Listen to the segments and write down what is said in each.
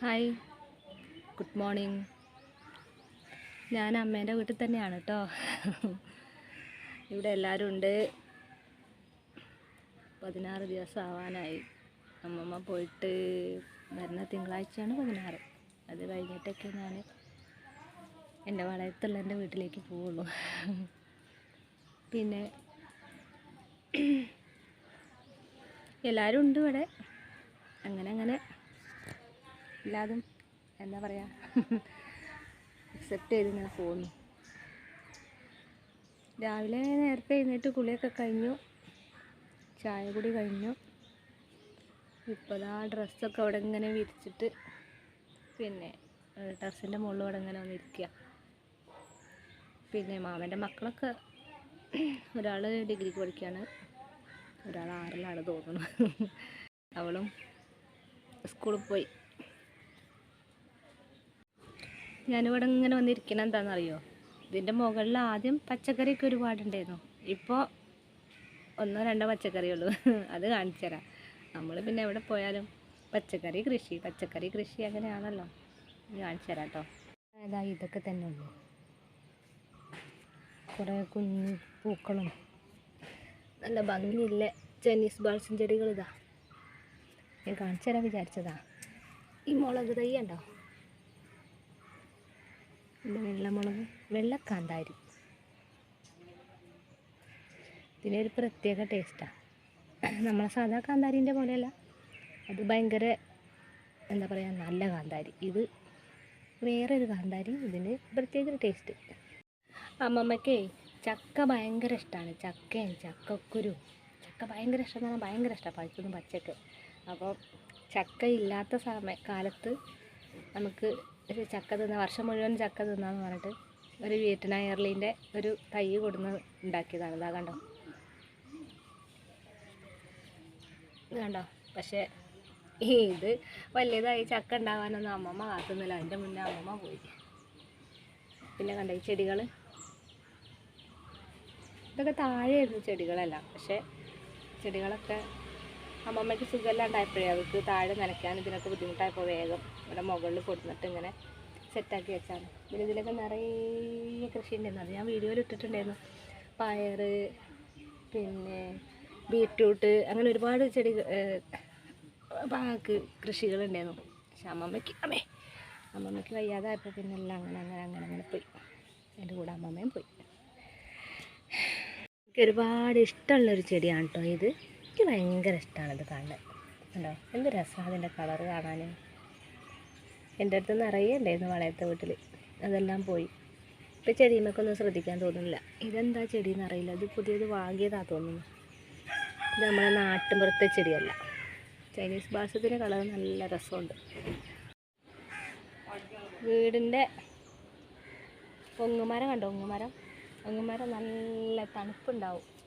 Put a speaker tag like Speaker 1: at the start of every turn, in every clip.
Speaker 1: Hi. Good morning. ഞാൻ അമ്മേന്റെ വീട്ടിൽ തന്നെയാണ് കേട്ടോ. ഇവിടെ എല്ലാവരും ഉണ്ട്. പതിനാറ് ദിവസം ആവാനായി അമ്മമ്മ പോയിട്ട് വരുന്ന തിങ്കളാഴ്ചയാണ് പതിനാറ്. അത് കഴിഞ്ഞിട്ടൊക്കെ ഞാൻ എന്റെ വളയത്തുള്ള എന്റെ വീട്ടിലേക്ക് പോവുള്ളൂ. പിന്നെ എല്ലാവരും ഉണ്ട് ഇവിടെ. അങ്ങനെ അങ്ങനെ എല്ലാതും എന്താ പറയുക അക്സെപ്റ്റ് ചെയ്ത് ഇങ്ങനെ പോകുന്നു രാവിലെ നേരത്തെ എഴുന്നേറ്റ് കുളിയൊക്കെ കഴിഞ്ഞു. ചായ കൂടി കഴിഞ്ഞു. ഇപ്പോൾ ആ ഡ്രസ്സൊക്കെ അവിടെ ഇങ്ങനെ വിരിച്ചിട്ട് പിന്നെ ടെറസിന്റെ മുകളിൽ അവിടെ ഇങ്ങനെ വന്നിരിക്കുക പിന്നെ മാമന്റെ മക്കളൊക്കെ ഒരാൾ ഡിഗ്രിക്ക് പഠിക്കുകയാണ് ഒരാൾ ആറിലാണ് തോന്നുന്നു. അവളും സ്കൂളിൽ പോയി. ഞാനിവിടെ ഇങ്ങനെ വന്നിരിക്കണം എന്താണെന്നറിയോ? ഇതിന്റെ മുകളിൽ ആദ്യം പച്ചക്കറിയൊക്കെ ഒരുപാടുണ്ടായിരുന്നു. ഇപ്പോൾ ഒന്നോ രണ്ടോ പച്ചക്കറിയുള്ളൂ അത് കാണിച്ചു തരാം. നമ്മൾ പിന്നെ എവിടെ പോയാലും പച്ചക്കറി കൃഷി പച്ചക്കറി കൃഷി അങ്ങനെയാണല്ലോ. കാണിച്ചു തരാം കേട്ടോ. അതാ ഇതൊക്കെ തന്നെ ഉള്ളൂ. കുറേ കുഞ്ഞു പൂക്കളും. നല്ല ഭംഗിയില്ല? ചൈനീസ് ബാൾസും ചെടികൾ ഇതാ. ഞാൻ കാണിച്ചു തരാൻ വിചാരിച്ചതാ. ഈ മുളക് തൈ ഉണ്ടോ ഇത് വെള്ളമുളക് വെള്ളക്കാന്താരി. ഇതിനൊരു പ്രത്യേക ടേസ്റ്റാണ് നമ്മളെ സാധാ കാന്താരിന്റെ പോലെയല്ല. അത് ഭയങ്കര എന്താ പറയുക നല്ല കാന്താരി. ഇത് വേറൊരു കാന്താരി ഇതിന് പ്രത്യേക ടേസ്റ്റ് അമ്മമ്മക്കേ ചക്ക ഭയങ്കര ഇഷ്ടമാണ് ചക്കയും ചക്കക്കുരു. ചക്ക ഭയങ്കര ഇഷ്ടം എന്ന് പറഞ്ഞാൽ ഭയങ്കര ഇഷ്ടമാണ് പഴുത്തതും പച്ചക്ക് അപ്പോൾ ചക്ക ഇല്ലാത്ത സമയ കാലത്ത് നമുക്ക് ഒരു ചക്ക തിന്ന വർഷം മുഴുവൻ ചക്ക തിന്നാന്ന് പറഞ്ഞിട്ട് ഒരു വിയറ്റ്നാം എയർലീന്റെ ഒരു തൈ കൊടുന്ന് ഉണ്ടാക്കിയതാണ്. ഇതാ കണ്ടോ? ഇത് കണ്ടോ? പക്ഷേ ഇത് വലിയതായി ചക്ക ഉണ്ടാവാനൊന്നും അമ്മമ്മ കാത്തുന്നില്ല. അതിന്റെ മുന്നേ അമ്മമ്മ പോയി. പിന്നെ കണ്ടോ ഈ ചെടികൾ ഇതൊക്കെ താഴെയായിരുന്നു ചെടികളല്ല. പക്ഷേ ചെടികളൊക്കെ അമ്മമ്മയ്ക്ക് സുഖമില്ലാണ്ടായപ്പോഴേ അവർക്ക് താഴെ നനയ്ക്കാൻ ഇതിനൊക്കെ ബുദ്ധിമുട്ടായപ്പോൾ വേഗം ഇവിടെ മുകളിൽ കൊടുത്തിട്ട് ഇങ്ങനെ സെറ്റാക്കി വെച്ചാണ്. പിന്നെ ഇതിലൊക്കെ നിറയെ കൃഷി ഉണ്ടായിരുന്നു അത് ഞാൻ വീഡിയോയിൽ ഇട്ടിട്ടുണ്ടായിരുന്നു. പയർ പിന്നെ ബീറ്റ്റൂട്ട് അങ്ങനെ ഒരുപാട് ചെടി കൃഷികളുണ്ടായിരുന്നു. പക്ഷെ അമ്മമ്മയ്ക്ക് അമ്മേ അമ്മമ്മയ്ക്ക് വയ്യാതായപ്പോൾ പിന്നെ എല്ലാം അങ്ങനെ അങ്ങനെ അങ്ങനെ അങ്ങനെ പോയി. എന്റെ കൂടെ അമ്മമ്മയും പോയി. എനിക്ക് ഒരുപാട് ഇഷ്ടമുള്ളൊരു ചെടിയാണ് കേട്ടോ ഇത്. എനിക്ക് ഭയങ്കര ഇഷ്ടമാണ് ഇത് കാണാൻ. കണ്ടോ? എന്ത് രസമാണ് അതിന്റെ കളർ കാണാൻ എന്റെ അടുത്ത് നിറയെ ഉണ്ടായിരുന്നു വളയത്തെ വീട്ടിൽ അതെല്ലാം പോയി. ഇപ്പം ചെടിയുമൊക്കെ ഒന്നും ശ്രദ്ധിക്കാൻ തോന്നുന്നില്ല. ഇതെന്താ ചെടി എന്നറിയില്ല ഇത് പുതിയത് വാങ്ങിയതാ തോന്നുന്നു. ഇത് നമ്മുടെ നാട്ടുമ്പുറത്തെ ചെടിയല്ല. ചൈനീസ് ഭാഷത്തിന് കളർ നല്ല രസമുണ്ട്. വീടിന്റെ ഒങ്ങുമരം കണ്ടോ? ഒങ്ങുമരം ഒങ്ങുമരം നല്ല തണുപ്പുണ്ടാവും.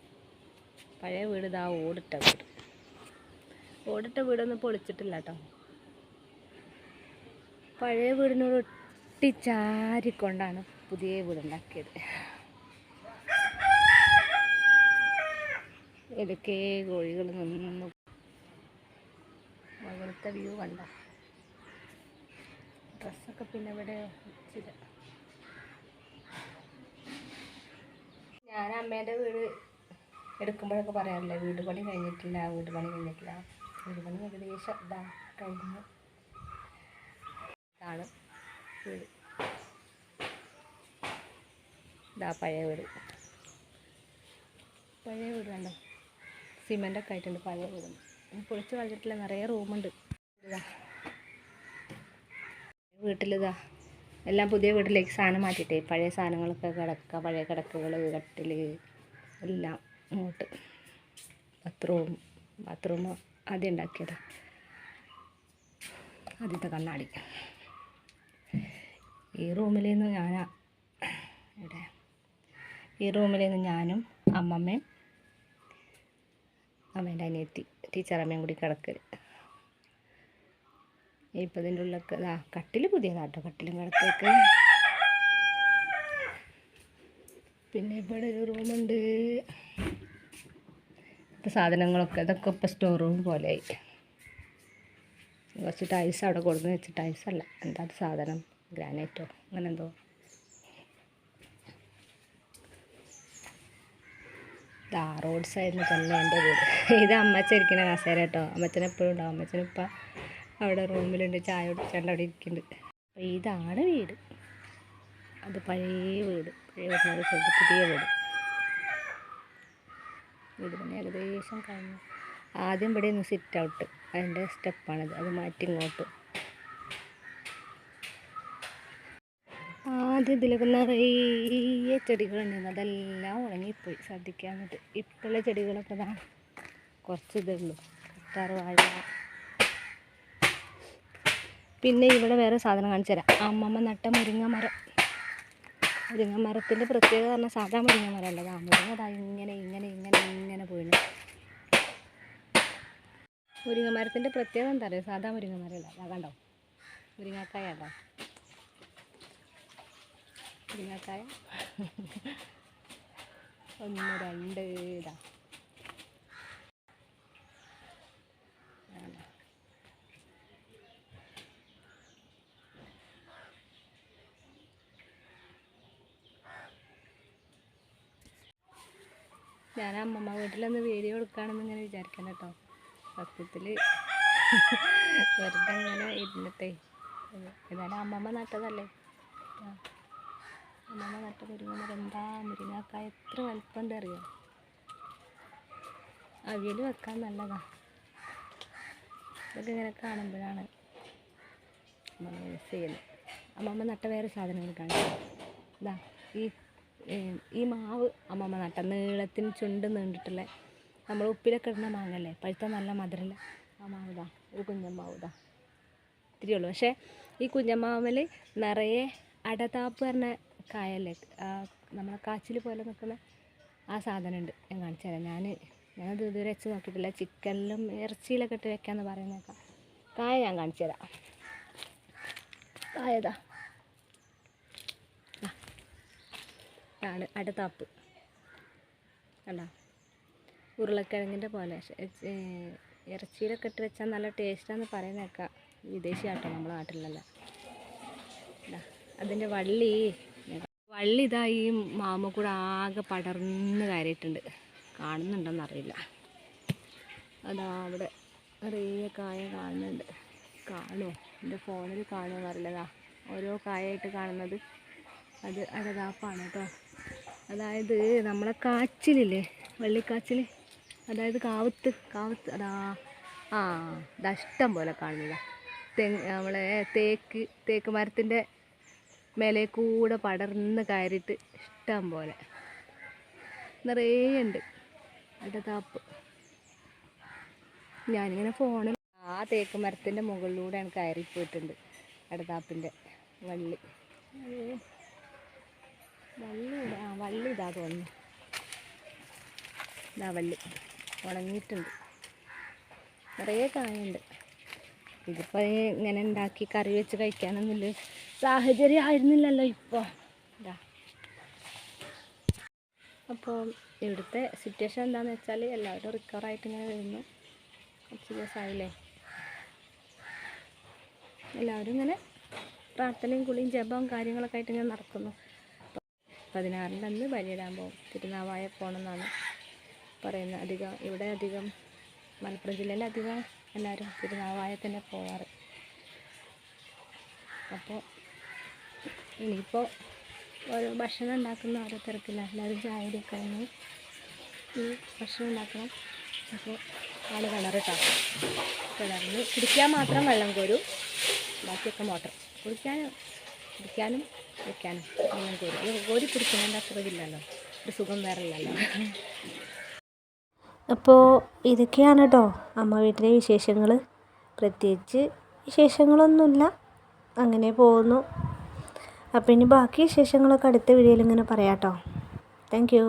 Speaker 1: പഴയ വീട് ഇതാ ഓടിട്ട വീട്. ഓടിട്ട വീടൊന്നും പൊളിച്ചിട്ടില്ല കേട്ടോ പഴയ വീടിനോട് ഒട്ടിച്ചാരിക്കൊണ്ടാണ് പുതിയ വീടുണ്ടാക്കിയത് ഇടയ്ക്കേ കോഴികൾ നിന്നു. മുകളിലത്തെ വ്യൂ കണ്ട. ഡ്രസ്സൊക്കെ പിന്നെ ഇവിടെ ഞാൻ അമ്മേന്റെ വീട് എടുക്കുമ്പോഴൊക്കെ പറയാറില്ലേ വീട് പണി കഴിഞ്ഞിട്ടില്ല വീട് പണി കഴിഞ്ഞിട്ടില്ല. വീട് പണി ഏകദേശം ഇതാ കഴിഞ്ഞു. ഇതാണ് വീട്. ഇതാ പഴയ വീട്. പഴയ വീട് കണ്ടോ? സിമെന്റൊക്കെ ആയിട്ടുണ്ട് പഴയ വീട്. പൊളിച്ച് കളഞ്ഞിട്ടില്ല നിറയെ റൂമുണ്ട്. വീട്ടിലിതാ. എല്ലാം പുതിയ വീട്ടിലേക്ക് സാധനം മാറ്റിയിട്ടേ. പഴയ സാധനങ്ങളൊക്കെ കിടക്കുക പഴയ കിടക്കുകൾ കട്ടിൽ എല്ലാം. അങ്ങോട്ട് ബാത്റൂം ബാത്റൂം ആദ്യം ഉണ്ടാക്കിയത്. ആദ്യത്തെ കണ്ണാടി. ഈ റൂമിൽ നിന്ന് ഞാൻ ഇവിടെ ഈ റൂമിൽ നിന്ന് ഞാനും അമ്മമ്മയും അമ്മേന്റെ അനിയത്തി ടീച്ചറമ്മയും കൂടി കിടക്കൽ ഇപ്പം ഇതിന്റെ ഉള്ളിലൊക്കെ ആ കട്ടിൽ പുതിയതാട്ടോ കട്ടിലും കിടക്കൊക്കെ പിന്നെ ഇവിടെ ഒരു റൂമുണ്ട്. സാധനങ്ങളൊക്കെ ഇതൊക്കെ ഇപ്പം സ്റ്റോർ റൂം പോലെയായി. കുറച്ച് ടൈൽസ് അവിടെ കൊടുന്ന് വെച്ച് ടൈൽസ് അല്ല എന്താ സാധനം? ഗ്രാനൈറ്റോ അങ്ങനെ എന്തോ. ആ റോഡ് സൈഡിൽ തന്നെ എന്റെ വീട്. ഇത് അമ്മച്ച ഇരിക്കുന്ന കസേര കേട്ടോ. അമ്മച്ചൻ എപ്പോഴും ഉണ്ടാവും. അമ്മച്ചനിപ്പം അവിടെ റൂമിലുണ്ട് ചായ കുടിച്ചാണ്ട് അവിടെ ഇരിക്കുന്നുണ്ട് അപ്പോൾ ഇതാണ് വീട്. അത് പഴയ വീട്. പഴയ വീട് പുതിയ വീട്. വീട് പണി ഏകദേശം കഴിഞ്ഞു. ആദ്യം ഇവിടെ ഒന്ന് സിറ്റ് ഔട്ട് അതിന്റെ സ്റ്റെപ്പാണത് അത് മാറ്റി ഇങ്ങോട്ട്. ആദ്യം ഇതിലൊക്കെ നിറയെ ചെടികളുണ്ടായിരുന്നു അതെല്ലാം ഉണങ്ങിപ്പോയി. ശ്രദ്ധിക്കാന്നിട്ട് ഇപ്പോഴുള്ള ചെടികളൊക്കെ ഇതാ. കുറച്ച് ഇതേ ഉള്ളൂ. കറ്റാറ് വാഴ. പിന്നെ ഇവിടെ വേറെ സാധനം കാണിച്ചു തരാം. അമ്മമ്മ നട്ട മുരിങ്ങ മരം. മുരിങ്ങ മരത്തിന്റെ പ്രത്യേകത പറഞ്ഞാൽ സാധാ മുരിങ്ങ മരമല്ല ആ മുരിങ്ങ അതാ ഇങ്ങനെ ഇങ്ങനെ ഇങ്ങനെ ഇങ്ങനെ പോയിന് മുരിങ്ങ മരത്തിന്റെ പ്രത്യേകത എന്താ പറയുക സാധാ മുരിങ്ങ മരമല്ല അതാ കണ്ടോ? മുരിങ്ങക്കായ അതാ. മുരിങ്ങക്കായ? ഒന്ന് രണ്ട് ഇതാ ആണോ? ഞാൻ അമ്മമ്മ വീട്ടിലൊന്ന് വീഡിയോ എടുക്കുകയാണെന്ന് ഇങ്ങനെ വിചാരിക്കണം കേട്ടോ സത്യത്തിൽ വെറുതെ ഇങ്ങനെ ഇരുന്നിട്ടേ. ഏതായാലും അമ്മമ്മ നട്ടതല്ലേ? അമ്മമ്മ നട്ട മുരിങ്ങ എന്താ മുരിങ്ങാക്ക? എത്ര വലിപ്പമുണ്ട് അറിയോ? അവിയൽ വെക്കാൻ നല്ലതാ. ഇതൊക്കെ ഇങ്ങനെ കാണുമ്പോഴാണ് അമ്മമ്മ യൂസ് ചെയ്യുന്നത് അമ്മമ്മ നട്ട വേറെ സാധനങ്ങൾ കാണിക്കാം. ഇതാ ഈ ഈ മാവ് അമ്മമ്മ നട്ട നീളത്തിന് ചുണ്ട് നീണ്ടിട്ടുള്ള നമ്മൾ ഉപ്പിലൊക്കെ ഇടുന്ന മാങ്ങല്ലേ? പഴുത്ത നല്ല മധുരല്ല ആ മാവുതാ ഒരു കുഞ്ഞമ്മാവുതാ ഇത്തിരി ഉള്ളൂ. പക്ഷേ ഈ കുഞ്ഞമ്മാവിൽ നിറയെ അടതാപ്പ് പറഞ്ഞ കായല്ലേ? നമ്മളെ കാച്ചിൽ പോലെ നിൽക്കുന്ന ആ സാധനം ഉണ്ട് ഞാൻ കാണിച്ചു തരാം. ഞാൻ ഞാനത് ഇതുവരെ വെച്ച് നോക്കിയിട്ടില്ല. ചിക്കനിലും ഇറച്ചിയിലൊക്കെ ഇട്ട് വെക്കാമെന്ന് പറയുന്നേക്കാം. കായ ഞാൻ കാണിച്ചു തരാം. കായതാ ആണ് അടതാപ്പ്. കണ്ടോ? ഉരുളക്കിഴങ്ങിന്റെ പോലെ. ഇറച്ചിയിലൊക്കെ ഇട്ട് വെച്ചാൽ നല്ല ടേസ്റ്റാന്ന് പറയുന്നേക്കാം വിദേശി ആട്ടോ നമ്മളെ നാട്ടിലല്ല. അതിന്റെ വള്ളി. വള്ളി ഇതാ ഈ മാമ കൂടെ ആകെ പടർന്ന് കയറിയിട്ടുണ്ട്. കാണുന്നുണ്ടോന്നറിയില്ല അതാ അവിടെ നിറയെ കായ കാണുന്നുണ്ട്. കാണുമോ എന്റെ ഫോണിൽ കാണുമോ എന്നറിയില്ല ഓരോ കായായിട്ട് കാണുന്നത് അത് അടതാപ്പാണ് കേട്ടോ. അതായത് നമ്മളെ കാച്ചിലില്ലേ? വള്ളിക്കാച്ചിൽ അതായത് കാവത്ത് കാവത്ത് അതാ ആ ഇഷ്ടം പോലെ കാണുന്നതാ. തെങ്ങ് നമ്മളെ തേക്ക് തേക്ക് മരത്തിന്റെ മേലെ കൂടെ പടർന്ന് കയറിയിട്ട് ഇഷ്ടം പോലെ. നിറയെ ഉണ്ട്. അടതാപ്പ് ഞാനിങ്ങനെ ഫോണിൽ ആ തേക്ക് മരത്തിന്റെ മുകളിലൂടെയാണ് കയറി പോയിട്ടുണ്ട് അടതാപ്പിന്റെ വള്ളി. അയ്യോ. വള്ളി ഇതാ ആ വള്ളി ഇതാ തോന്നുന്നു. ഇതാ വള്ളി. ഉണങ്ങിയിട്ടുണ്ട്. നിറയെ കായുണ്ട്. ഇതിപ്പോൾ ഇങ്ങനെ ഉണ്ടാക്കി കറി വെച്ച് കഴിക്കാനൊന്നുമില്ല. സാഹചര്യം ആയിരുന്നില്ലല്ലോ ഇപ്പോൾ ഇതാ. അപ്പോൾ ഇവിടുത്തെ സിറ്റുവേഷൻ എന്താണെന്ന് വെച്ചാൽ എല്ലാവരും റിക്കവറായിട്ട് ഇങ്ങനെ വരുന്നു. കുറച്ച് ദിവസമായില്ലേ? എല്ലാവരും ഇങ്ങനെ പ്രാർത്ഥനയും കുളിയും ജപവും കാര്യങ്ങളൊക്കെ ആയിട്ട് ഇങ്ങനെ നടക്കുന്നു. പതിനാറിന്റെ അന്ന് ബലിയിടാൻ പോകും. തിരുനാവായ പോകണമെന്നാണ് പറയുന്നത്. അധികം ഇവിടെ അധികം മലപ്പുറം ജില്ലയിൽ അധികം എല്ലാവരും തിരുനാവായ തന്നെ പോവാറ്. അപ്പോൾ ഇനിയിപ്പോൾ ഓരോ ഭക്ഷണം ഉണ്ടാക്കുന്ന ഓരോ തിരക്കില്ല എല്ലാവരും ചായ ഈ ഭക്ഷണം ഉണ്ടാക്കണം. അപ്പോൾ ആൾ കിണറിട്ടാണ് കിണറിന് കുടിക്കാൻ മാത്രം വെള്ളം കോരും. ബാക്കിയൊക്കെ മോട്ടർ. കുടിക്കാനും കുടിക്കാനും വെക്കാനും അങ്ങനെ കോരി അത് കോരി പിടിക്കുന്നതിന്റെ അസുഖമില്ലല്ലോ. ഒരു സുഖം വേറെ ഇല്ലല്ലോ.
Speaker 2: അപ്പോൾ ഇതൊക്കെയാണ് കേട്ടോ അമ്മ വീട്ടിലെ വിശേഷങ്ങൾ പ്രത്യേകിച്ച് വിശേഷങ്ങളൊന്നുമില്ല. അങ്ങനെ പോകുന്നു. അപ്പോൾ ഇനി ബാക്കി വിശേഷങ്ങളൊക്കെ അടുത്ത വീഡിയോയിൽ ഇങ്ങനെ പറയാം കേട്ടോ താങ്ക് യു